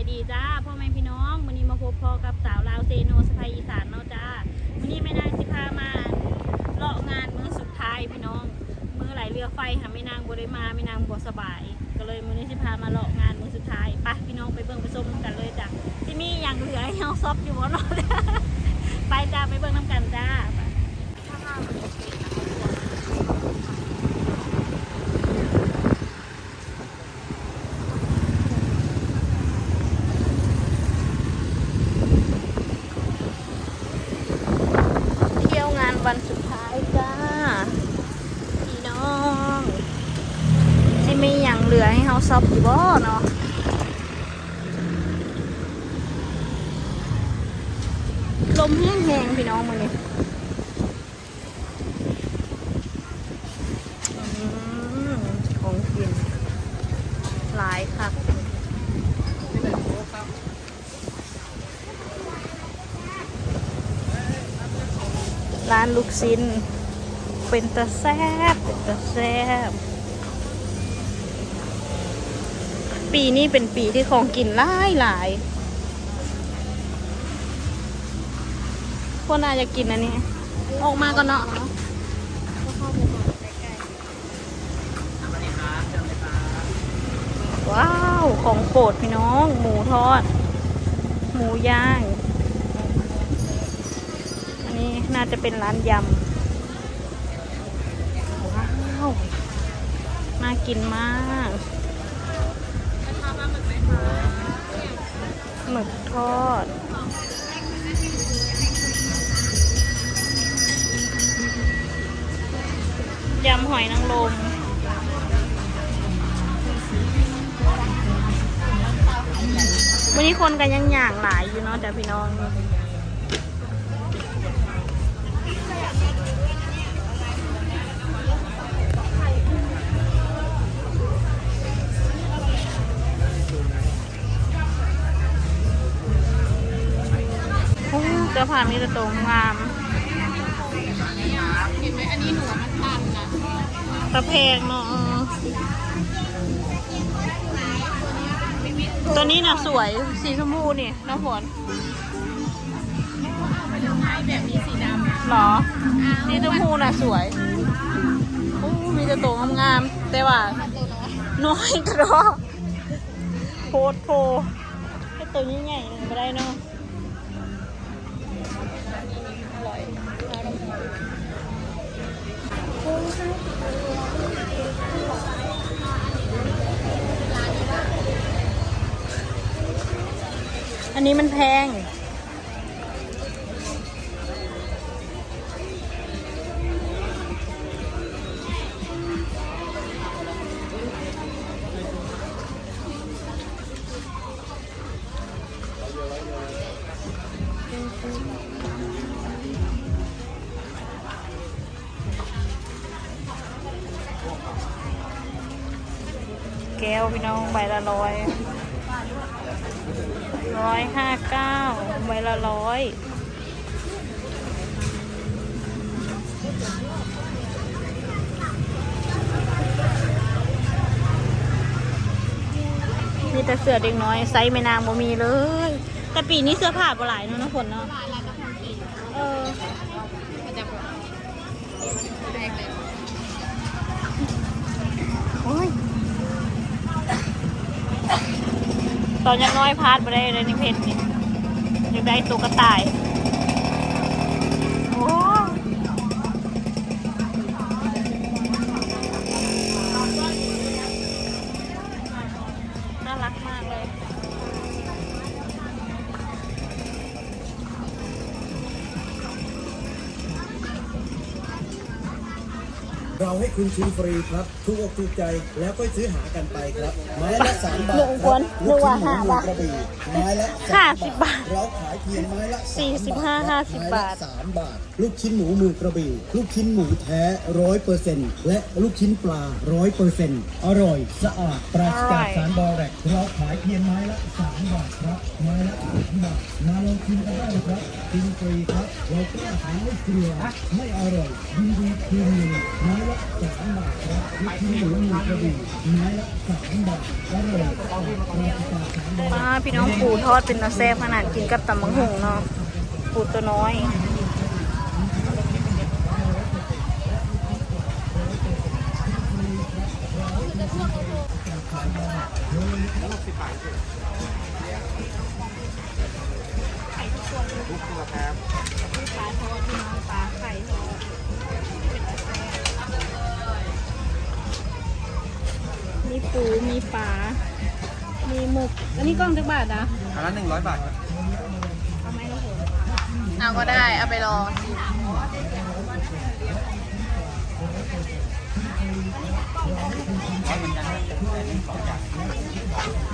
ายดีจ้าพ่อแม่พี่น้องวันนี้มาพบพอกับสาวลาวเซโนสไปอีสานเนาะจ้าวันนี้ไม่นางสิพามาเลาะงานมื้อสุดท้ายพี่น้องมื้อไหลเรือไฟค่ะไม่นางบ่ได้มาไม่นางบ่สบาย ก็เลยมื้อนี้สิพามาเลาะงานมื้อสุดท้ายไปพี่น้องไปเบิ่งไปชมกันเลยจ้ะที่มีอย่างเหลือให้เฮาซอบอยู่บ่เนาะไปจ้าไปเบิ่งน้ำกันจ้าไปเที่ยวงานวันสุดท้ายจ้าพี่น้องที่มีอย่างเหลือให้เฮาซอบอยู่บ่ เนาะลมแห้งๆพี่น้องมาเลยของกินหลายคักร้านลูกชิ้นเป็นตะแซบเป็นตะแซบ ปีนี้เป็นปีที่ของกินหลายหลายๆพวกน่าจะกินอันนี้ ออกมาก่อนเนาะว้าว ของโปรดพี่น้อง หมูทอด หมูย่าง อันนี้น่าจะเป็นร้านยำ ว้าว น่ากินมาก หมึกทอด ยำหอยนางรมวันนี้คนกันยังหย่างหลายอยู่เนาะแต่พี่น้อง สื้อผ้ามีแต่ตัวงามเห็นไหมอันนี้หนูมันตันนะตะแพงเนาะตัวนี้น่ะสวยสีชมพูนี่น้ำฝนแบบนี้สีดำหรอสีชมพูน่ะสวยโอ้มีแต่ตัวงามๆแต่ว่าน้อยกระดอกโพดโพแค่ตัวใหญ่ๆหนึ่ไม่ได้เนาะ อันนี้มันแพง แต่เสื้อเด็กน้อยไซส์ไม่นางบ่มีเลย แต่ปีนี้เสื้อผ้าบ่หลายเนาะน้ำฝนเนาะลายลายกระพงกินเออโอ้ยตอนยังน้อยพาดมาได้เลยในเพจนี่อยากได้ตัวกระต่าย คุณชิมฟรีครับทุกอกถูกใจแล้วก็ซื้อหากันไปครับไม้ละสามบาทหนึ่งคครันบลูกชิ้นหหนึ่มูงว่าหนึ่งกระบี่ไม้ละห้าสามสิบบาทเราขายเพียงไม้ละสี่สิบห้าห้าสิบบาทไม้ละสามบาท ลูกชิ้นหมูมือกระบี่ลูกชิ้นหมูแท้ร้อยเปอร์เซ็นต์และลูกชิ้นปลาร้อยเปอร์เซ็นต์อร่อยสะอาดปราศจากสารบอแรกเราขายเพียงไม้ละสามบาทครับไม้ละสามบาทมาลองชิมกันได้เลยครับชิมฟรีครับเรากล้าขายไม่เกลือไม่อร่อยยินดีคืนเงินไม้ละสามบาทครับลูกชิ้นหมูมือกระบี่ไม้ละสามบาทอร่อยสะอาดปราศจากสารบอแรกป้าพี่น้องปูทอดเป็นนาแซ่บขนาดกินกับตำมังหุงเนาะปูตัวน้อยทุกตัวครับปลาทอดพี่น้องปลาไข่ทอด ปูมีปลา มีหมึก อันนี้กล้องจักบาทนะอันละหนึ่งร้อยบาทครับเอาไหมล่ะผมเอาก็ได้ เอาไปลองร้อยเหมือนกันครับแต่นี่สองอย่าง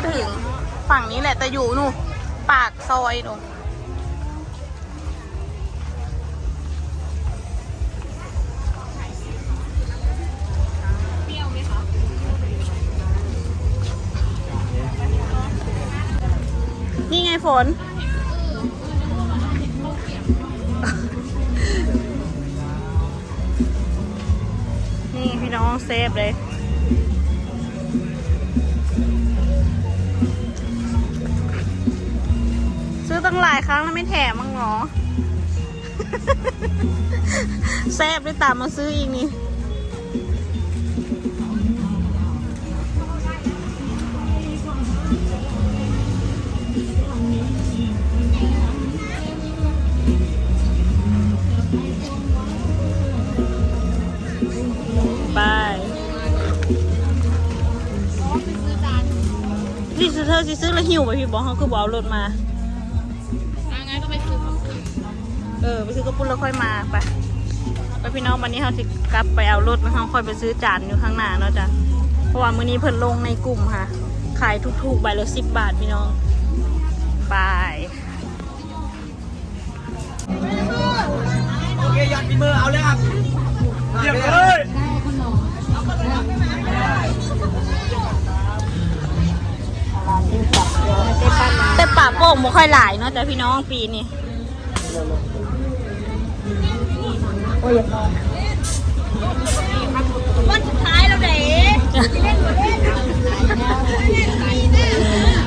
ก็ถึงฝั่งนี้แหละแต่อยู่นู่นปากซอยนู่นนี่ไงฝน นี่พี่น้องเซฟเลย ตั้งหลายครั้งแล้วไม่แถมมั้งเหรอ แซบได้ตามมาซื้ออีกนี่ไปนี่ซื้อเธอสิซื้อแล้วหิวไปพี่บอกเขาคือบอกเอารถมา ออไปซื้อกระปุ้นแล้วค่อยมาไปไปพี่น้องวันนี้เขาจะกลับไปเอารถแล้วเขาค่อยไปซื้อจานอยู่ข้างหน้าเนาะจ้ะเพราะว่ามื้อนี้เพิ่นลงในกลุ่มค่ะ ขายถูกๆใบละสิบบาทพี่น้องไปโอเคยอดฝีมือเอาเลยครับเยี่ยมเลยแต่ป่าโป่งบ่ค่อยหลายเนาะจ้ะพี่น้องปีนี้ วันสุดท้ายแล้วเด้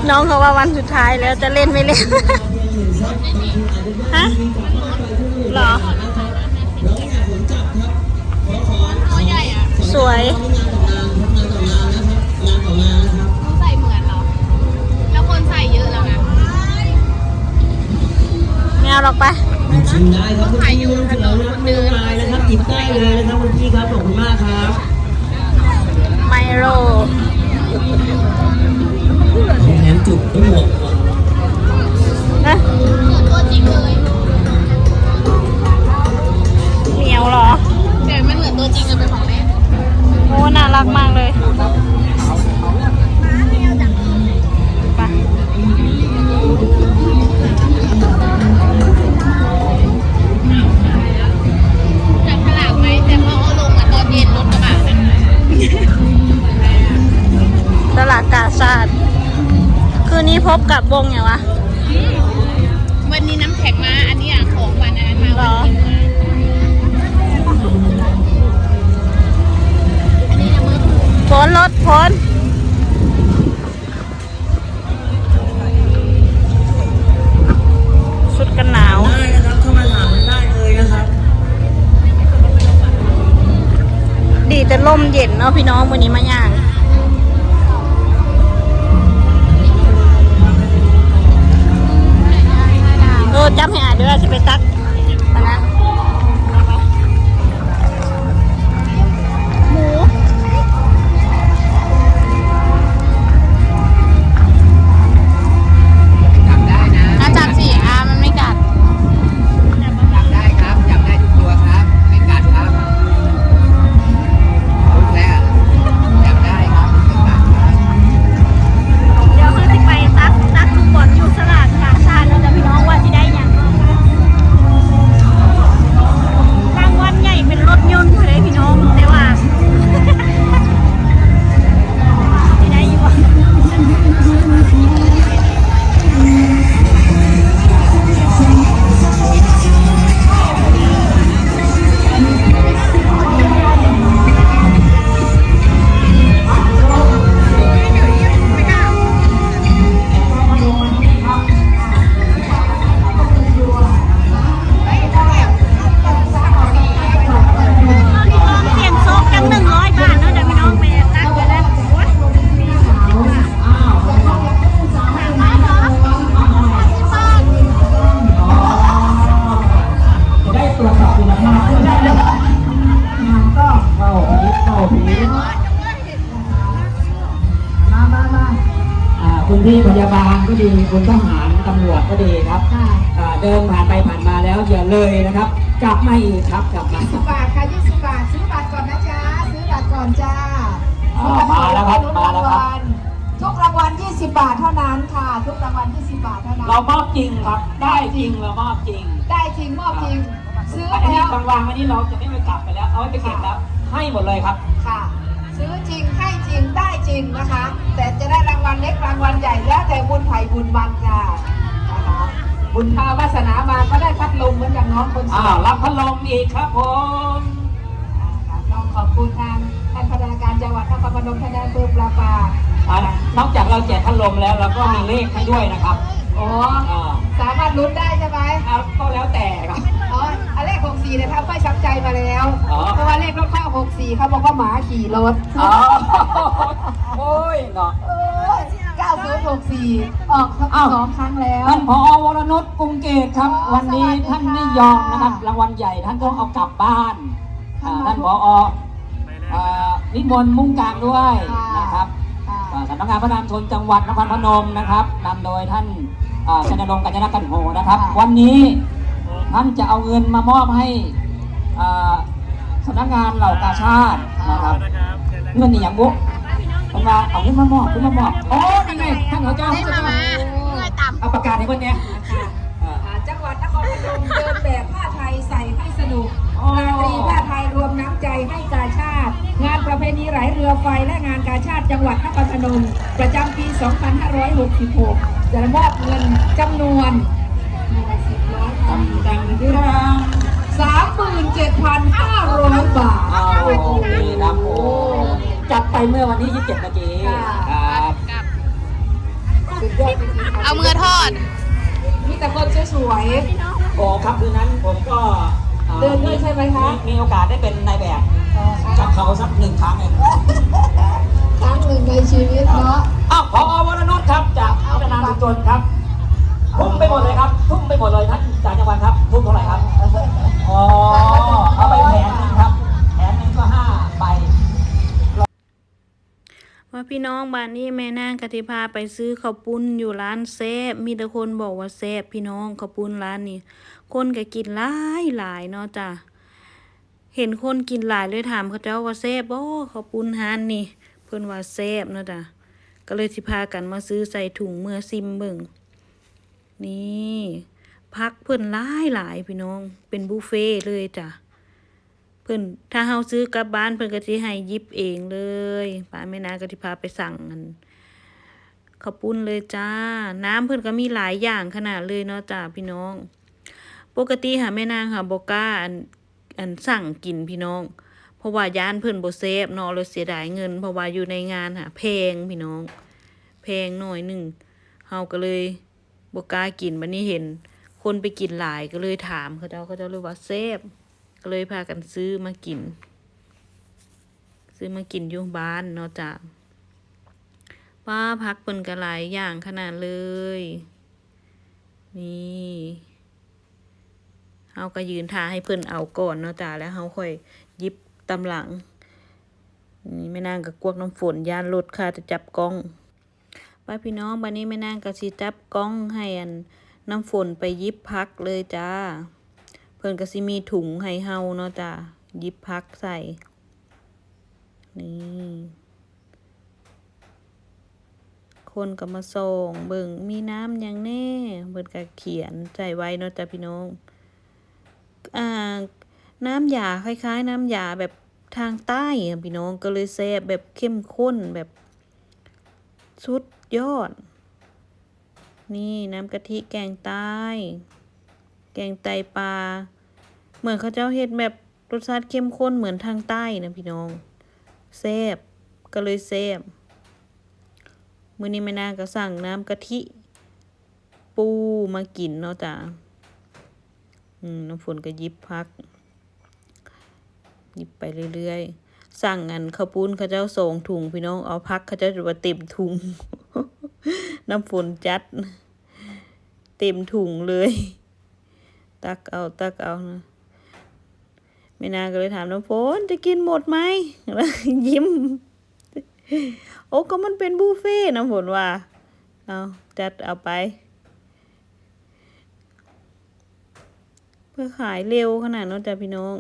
น้องเขาว่าวันสุดท้ายแล้วจะเล่นไม่เล่น ฮะเหรอตัวใหญ่อะสวยเขาใส่เหมือนเหรอแล้วคนใส่เยอะแล้วนะไม่เอาหรอกไป ชิมได้ครับคุณพี่ไม่ต้องเสียเวลาไม่ต้องลายนะครับหยิบได้เลยนะครับคุณพี่ครับขอบคุณมากครับ ไมโรแถมจุกทั้งหมด ลมเย็นเนาะพี่น้องวันนี้มาย่างเออจำให้อ่านด้วยวเราจะไปตัก ดีคุณทหารตำรวจก็ดีครับอ่าเดินผ่านไปผ่านมาแล้วอย่าเลยนะครับ กลับมาอีกครับกลับมา20บาทค่ะ20บาท ซื้อบัตรก่อนนะจ๊ะ ซื้อบัตรก่อนจ้าอ่ามาแล้วครับมาแล้วครับ ทุกรางวัล20 บาทเท่านั้นค่ะ ทุกรางวัล20 บาทเท่านั้น เรามอบจริงครับ ได้จริงเรามอบจริงได้จริงมอบจริง ซื้ออันนี้แล้วบางวางวันนี้เราจะไม่ไปกลับไปแล้ว เอาไว้ไปเก็บแล้ว ให้หมดเลยครับ ค่ะ ซื้อจริงให้จริงได้จริงนะคะ แต่จะได้ราง บุญไผ่บุญมันค่ะนะคะบุญพาวาสนามาก็ได้พัดลมเหมือนอย่างน้องคนสอ้าวยวรับพัดลมอีกครับผมครับต้องขอบคุณทางท่านพนักงานจังหวัดนครพนมท่านนายอำเภอปลาปาอ่านอกจากเราแจกพัดลมแล้วเราก็มีเลขให้ด้วยนะครับอ๋ออ่าสามารถลุ้นได้ใช่ไหมอ่าก็แล้วแต่ครับ อ๋ออันเลข64เนี่ยทำค่อยช้ำใจมาแล้วอ๋อ เพราะว่าเลขรถเข้า64เขาบอกว่าหมาขี่รถ อ๋อโอ้ยเนาะเออ 9064 ออกทั้งอ้าว สองครั้งแล้ว ท่านผอวรนุชกรุงเกตครับ วันนี้ท่านไม่ยอมนะครับรางวัลใหญ่ท่านต้องเอากลับบ้านอ่าท่านผออ่านิมนต์มุ่งกลางด้วยนะครับค่ะอ่าสำนักงานพระนามชนจังหวัดนครพนมนะครับนำโดยท่านอ่าชนรงค์กัญญากันโหนะครับ วันนี้ท่านจะเอาเงินมามอบให้อ่าสำนักงานเหล่ากาชาตินะครับ เงินนี่อย่างบุผ มว่าเอาเงินมามอบเงินมามอบโอ้ยังไงท่านเขาเจ้าได้มามาเมื่อยต่ำเอาประกาศให้คนเนี้ยอ่าอ่าจังหวัดนครพนมเดินแบบผ้าไทยใส่ให้สนุกอ๋อราตรีผ้าไทยรวมน้ำใจให้กาชาติ งานประเพณีไหลเรือไฟและงานกาชาติจังหวัดนครพนม ประจำปี 2566 จะมอบเงินจำนวน10ล้านดังดังดัง37,500บาทเอาดีครับโอ้ จัดไปเมื่อวันที่ 27เมื่อกี้ค่ะครับสุดยอดจริงๆค่ะเอามือทอด มีแต่คนสวยโอ้ครับคืนนั้นผมก็อ่าเดินด้วยใช่ไหมคะมีโอกาสได้เป็นนายแบบกับเขาสักหนึ่งครั้งเองๆครั้งหนึ่งในชีวิตเนาะ อ้าวพอวรนุชครับจากพัฒนาชุมชนครับทุ่มไปหมดเลยครับทุ่มไปหมดเลยท่านจากจังหวัดครับทุ่มเท่าไหร่ครับอ๋อเอาไปแผน ว่าพี่น้องบ้านนี้แม่นางกติพาไปซื้อข้าวปุ้นอยู่ร้านแซ่บมีแต่คนบอกว่าแซ่บพี่น้องข้าวปุ้นร้านนี้ คนก็กินหลายหลายเนาะจ้ะเห็นคนกินหลายเลยถามเขาเจ้าว่าแซ่บบ่ข้าวปุ้นฮานนี่ เพิ่นว่าแซ่บเนาะจ้ะก็เลยสิพากันมาซื้อใส่ถุงเมื่อซิมเบิ่งนี่พักเพิ่นหลายหลายพี่น้องเป็นบุฟเฟ่เลยจ้ะ พิ่นถ้าเฮาซื้อกลับบ้านเพิ่นก็สิให้ยิบเองเลยป้าแม่นาก็สิพาไปสั่งกันข้าวปุ้นเลยจ้า น้ำเพิ่นก็มีหลายอย่างขนาดเลยเนาะจ้าพี่น้อง ปกติหาแม่นางค่ะบ่กล้าอันอันสั่งกินพี่น้อง เพราะว่าย่านเพิ่นบ่เซฟเนาะเลยเสียดายเงิน เพราะว่าอยู่ในงานหาแพงพี่น้องแพงหน่อยหนึ่งเฮาก็เลยบก้ากินบัดนี้เห็น คนไปกินหลายก็เลยถามเขาเจ้าเขาเจ้าเลยว่าเซฟ ก็เลยพากันซื้อมากิน ซื้อมากินอยู่บ้านเนาะจ้ะป้าพักเปินกันหลายอย่างขนาดเลย นี่าก็ยืนทาให้เพิ่นเอาก่อนเนาะจ้าแล้วเฮาค่อยยิบตำหลัง นี่แม่นางกับกวกน้ำฝนยานรถค่ะจะจับกล้องป้าพี่น้องบันนี้แม่นางก็สิจับกล้องให้อันน้ำฝนไปยิบพักเลยจ้า เพิ่นก็สิมีถุงให้เฮาเนาะจ้าหยิบพักใส่ นี่ คนก็มาส่งเบิ่งมีน้ำยังแน่เบิ่นก็เขียนใจไว้เนาะจ้าพี่น้อง อ่า น้ำยาคล้าย ๆ น้ำยาแบบทางใต้พี่น้องก็เลยแซ่บแบบเข้มข้นแบบสุดยอด นี่น้ำกะทิแกงใต้ แกงไตปลา เหมือนเขาเจ้าเฮ็ดแบบรสชาติเข้มข้นเหมือนทางใต้นะพี่น้องแซบก็เลยแซบมื้อนี้แม่นางก็สั่งน้ำกะทิ ปูมากินเนาะจ้ะอืมน้ำฝนก็ยิบพัก ยิบไปเรื่อยๆ สั่งอันข้าวปุ้นเขาเจ้าส่งถุงพี่น้องเอาพักเขาเจ้าจะว่าเต็มถุง น้ำฝนจัด เต็มถุงเลย ตักเอาตักเอานะไม่นานก็เลยถามน้ำฝนจะกินหมดไหมยิ้ม โอ้ก็มันเป็นบุฟเฟ่น้ำฝนว่าเอาจัดเอาไป เพื่อขายเร็วขนาดนั้นจ้ะพี่น้อง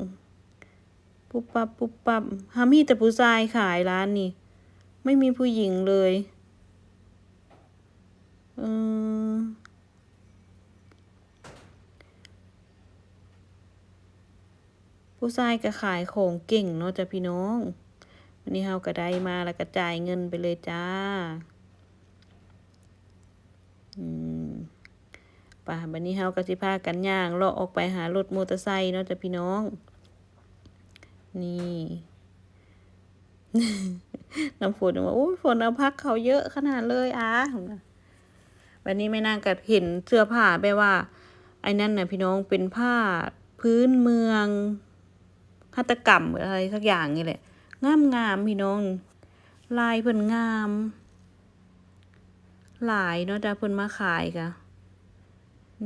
ปุ๊บปับปุ๊บปับฮามีแต่ผู้ชายขายร้านนี่ ไม่มีผู้หญิงเลยเออ ผู้ชายก็ขายของเก่งเนาะจ้ะพี่น้องวันนี้เฮาก็ได้มาแล้วก็จ่ายเงินไปเลยจ้าอืมป่ะบันนี้เฮาก็สิพากันย่างเลาะออกไปหารถมอเตอร์ไซค์เนาะจ้ะพี่น้อง นี่ น้ำฝนว่าโอ้ยฝนเอาพักเขาเยอะขนาดเลยอะวันนี้ไม่น่ากัดเห็นเสื้อผ้าแบบว่า ไอ้นั่นน่ะพี่น้องเป็นผ้าพื้นเมือง หัตถกรรมหรืออะไรสักอย่างนี่แหละ งามงามพี่น้อง ลายเพิ่นงาม หลายเนาะจ้ะเพิ่นมาขายกะ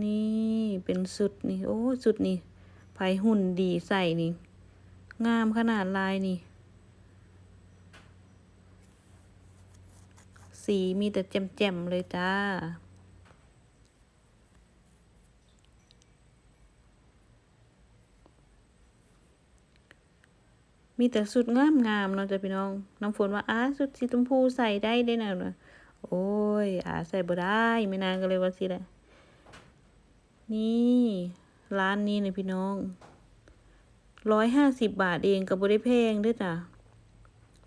นี่เป็นสุดนี่ โอ้สุดนี่ไผหุ่นดีใส่นี่ งามขนาดลายนี่ สีมีแต่แจ่มๆเลยจ้า มีแต่สุดงามงามๆเนาะจ้ะพี่น้อง น้ำฝนว่าอ้าสุดสีชมพูใส่ได้ได้นะเนาะโอ้ยอาใส่บ่ได้ไม่นานก็เลยว่าสิแหละนี่ร้านนี้เนี่ยพี่น้องร้อยห้าสิบบาทเองก็บ่ได้แพงด้วยจ้ะ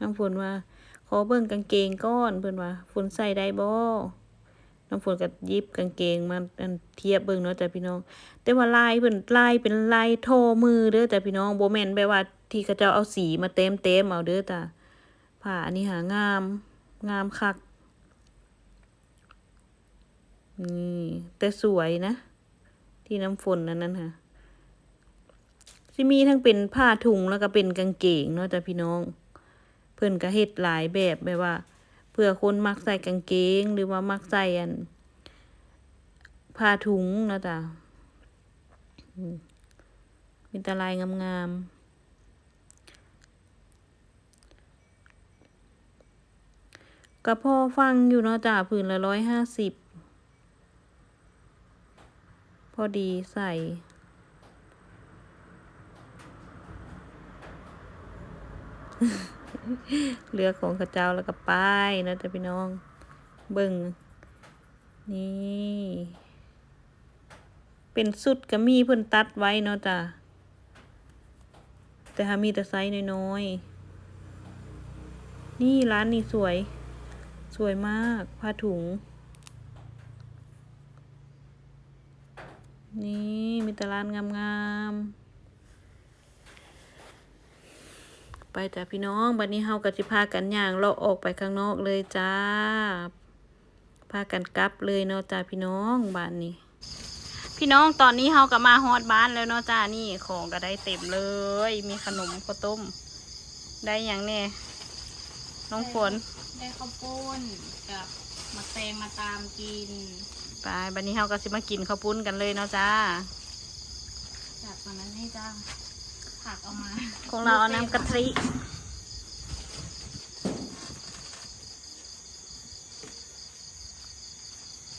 น้ำฝนว่า ขอเบิ่งกางเกงก้อนเพิ่อนว่าฝนใส่ได้บ่น้ำฝนก็ยิบกางเกงมาอันเทียบเบิ่งเนาะจ้ะพี่น้อง แต่ว่าลายเพิ่นลายเป็นลายทอมือเด้อจ้ะพี่น้องโบแมนแบบว่า ที่เขาเจ้าเอาสีมาเต็มเต็มเอาเด้อจ้ะผ้าอันนี้หางาม งามคัก นี่แต่สวยนะ ที่น้ำฝนนั่นนั่นค่ะสิมีทั้งเป็นผ้าถุงแล้วก็เป็นกางเกงเนาะจ้ะพี่น้อง เพิ่นก็เฮ็ดหลายแบบแบบว่า เพื่อคนมักใส่กางเกงหรือว่ามักใส่อันผ้าถุงนะจ้ะมีแตลายงามๆ ก็พอฟังอยู่เนาะจ้ะผืนละร้อยห้าสิบพอดีใส่ เรือของข้าเจ้าแล้วก็ไป้ายนะจ๊ะพี่น้อง เบิ่งนี่ เป็นสุดก็มีเพิ่นตัดไว้เนาะจ้ะแต่หามีแต่ไซส์น้อยๆนี่ร้านนี้สวย สวยมากผ้าถุง นี่มีต่ร้านงามๆ ไปจ้ะพี่น้องบัดนี้เฮาก็สิพากันย่างเลาะออกไปข้างนอกเลยจ้า พากันกลับเลยเนาะจ้าพี่น้องบ้านนี้ พี่น้องตอนนี้เฮาก็มาฮอดบ้านแล้วเนาะจ้านี่ของก็ได้เต็มเลย มีขนมข้าวต้ม ได้อย่างแน่น้องฝน ได้ข้าวปุ้นกับมะแตงมาตามกินไปบัดนี้เฮาก็สิมากินข้าวปุ้นกันเลยเนาะจ้าจัดไปส่วนนั้นนี่จ้าผักเอามาของเราเอาน้ำกะทิ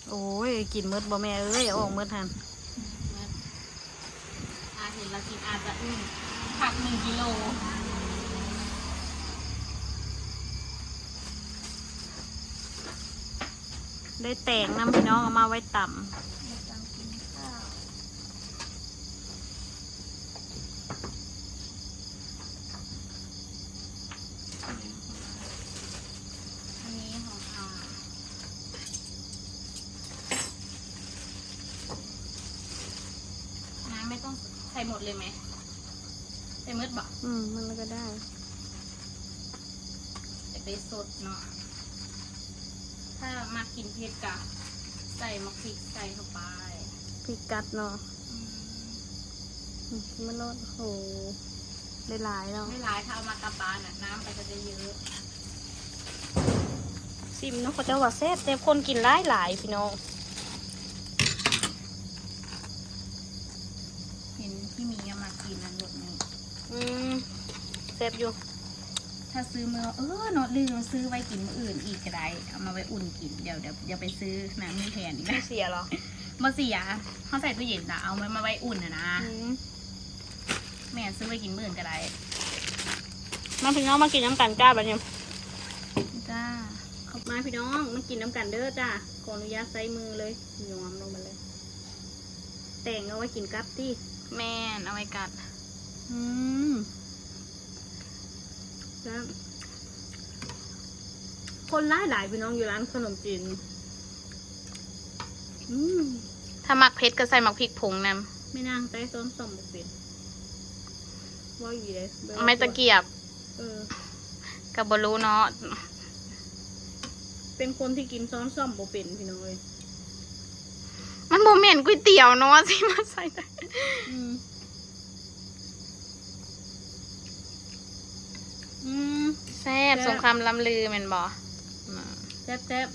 โอ้ยกินมืดบ่แม่เอ้ยเอาออกมืดทันอาเห็นเรากินอาจจะอึ้งผักหนึ่งกิโล ได้แตงน้ำพี่น้องเอามาไว้ต่ำอันนี้ของอาน้ำไม่ต้องใส่หมดเลยไหมใส่มืดบอกอืมมันก็ได้จะไปสดเนาะ ถ้ามากินเผ็ดกะใส่มะพริกใส่เข้าไปพริกกัดเนาะอืมอืมมันลดโอ้โหได้หลายเนาะไม่ร้ายถ้าเอามากลับบ้านน่ะน้ำไปก็จะเยอะซิมเนาะเขาจะว่าแซ่บแต่คนกินหลายหลายพี่น้องเห็นพี่มีเอามากินนั่นรสนี้อืมแซ่บอยู่ ถ้าซื้อมือเออเนาะลืมซื้อไว้กินมื้ออื่นอีกก็ได้เอามาไว้อุ่นกินเดี๋ยวเดี๋ยวเดี๋ยวไปซื้อน้ำมีแทนอีกไม่นะเสียหรอมาเสียเขาใส่ตู้เย็นนะเอาไว้มาไว้อุ่นนะนะอืมแม่ซื้อไว้กินมื้ออื่นก็ได้มาพี่น้องมากินน้ำกันจ้าบัดนี้จ้าขอบมาพี่น้องมากินน้ำกันเด้อจ้าขออนุญาตใส่มือเลยยอมลงมาเลย แต่งเอาไว้กินกับที่แม่นเอาไว้กัดอืม จ้าคนหลายหลายพี่น้องอยู่ร้านขนมจีนอืมถ้ามักเผ็ดก็ใส่มักพริกผงนไม่นางใต้ส้มสมบุกเป็นว่าอยู่เลยเบลำไม่ตะเกียบเออ กับบรู้เนาะเป็นคนที่กินซ้อนซ่อมบ่เป็นพี่น้องเลยมันโมเมนก๋วยเตี๋ยวเนาะสิมาใส่ได้ อืม อืม แซ่ บสงครามลำลือแม่นบ่แซ่บแซ่บ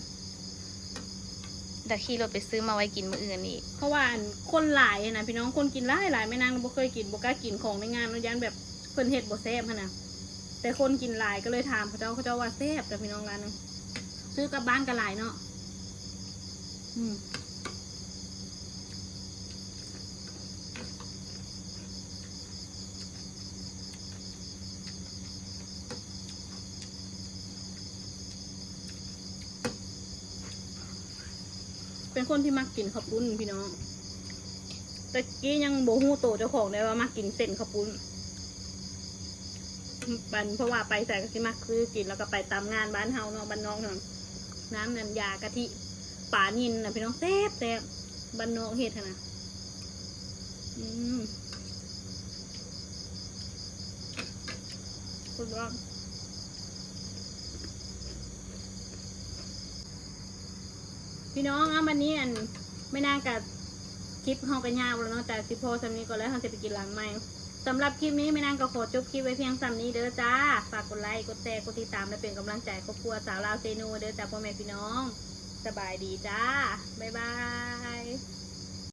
เดี๋ยวขี่รถไปซื้อมาไว้กินมื้ออื่นอีกเพราะว่าอันคนหลายอะนะพี่น้องคนกินหลายหลายไม่นางบ่เคยกินบ่กล้ากินของในงานเนอะยันแบบเพิ่นเฮ็ดบ่แซ่บหั้นนะแต่คนกินหลายก็เลยถามเขาเจ้าเขาเจ้าว่าแซ่บแต่พี่น้องร้านนึงซื้อกลับบ้านก็หลายเนาะอืม เป็นคนที่มักกินข้าวปุ้นพี่น้องต่กี้ยังโบฮู้โตเจ้าของได้ว่ามักกินเส้นข้าวปุ้นบันเพราะว่าไปใส่ก็สิมักซื้อกินแล้วก็ไปตามงานบ้านเฮาเนาะบ้านนอกเนาะน้ำน้ำยากะทิป่านินนะพี่น้องแซ่บแซ่บบ้านนอกเฮ็ดนนะอืมคุณว่า พี่น้องอะวันนี้อันไม่น่ากับคลิปเฮากันยาวแล้วเนาะแต่สิโพสำนี้ก็แล้วเฮาจะไปกินหลังใหม่สำหรับคลิปนี้ไม่นางก็ขอจบคลิปไว้เพียงสำนี้เด้อจ้า ฝากกดไลค์ กดแชร์ กดติดตามและเป็นกำลังใจครอบครัวสาวลาวเซนูเด้อจ้าพ่อแม่พี่น้อง สบายดีจ้า บ๊ายบาย